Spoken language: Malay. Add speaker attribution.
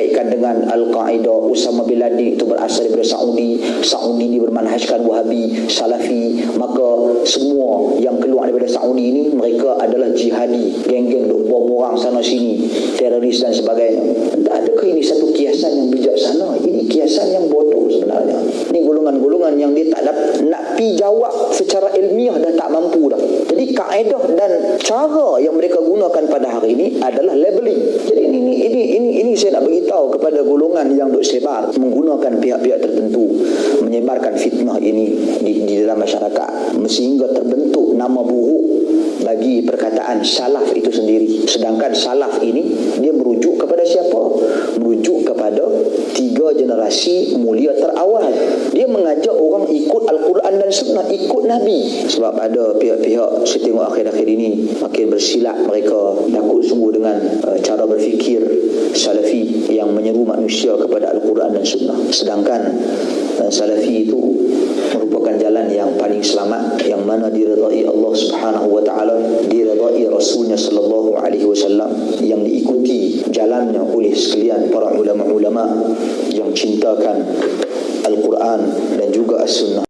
Speaker 1: dikaitkan dengan Al-Qaeda Usama bin Laden itu berasal daripada Saudi. Saudi ini bermanhajkan Wahabi Salafi. Maka semua yang keluar daripada Saudi ini mereka adalah jihadi geng-geng duk bom orang sana sini teroris dan sebagainya. Adakah ini satu kiasan yang bijaksana? Ini kiasan yang bodoh sebenarnya. Ini golongan-golongan yang dia tak nak pi jawab secara ilmiah dah tak mampu dah. Jadi kaedah dan cara yang mereka gunakan pada hari ini adalah labeling jadi ini ini ini ini, ini saya nak beritahu kepada golongan yang duk sebar menggunakan pihak-pihak tertentu menyebarkan fitnah ini di, di dalam masyarakat. Sehingga terbentuk nama buruk bagi perkataan salaf itu sendiri. Sedangkan salaf ini dia merujuk kepada siapa? Merujuk kepada tiga generasi mulia terawal. Dia mengajak orang ikut Al-Quran dan Sunnah ikut Nabi. Sebab ada pihak-pihak saya tengok akhir-akhir ini makin bersilap mereka. Takut sungguh dengan uh, cara berfikir yang menyeru manusia kepada Al-Quran dan Sunnah. Sedangkan uh, salafi itu merupakan jalan yang paling selamat yang mana diridai Allah Subhanahu wa taala diridai Rasulnya sallallahu alaihi wasallam yang diikuti jalannya oleh sekalian para ulama-ulama yang cintakan Al-Quran dan juga As-Sunnah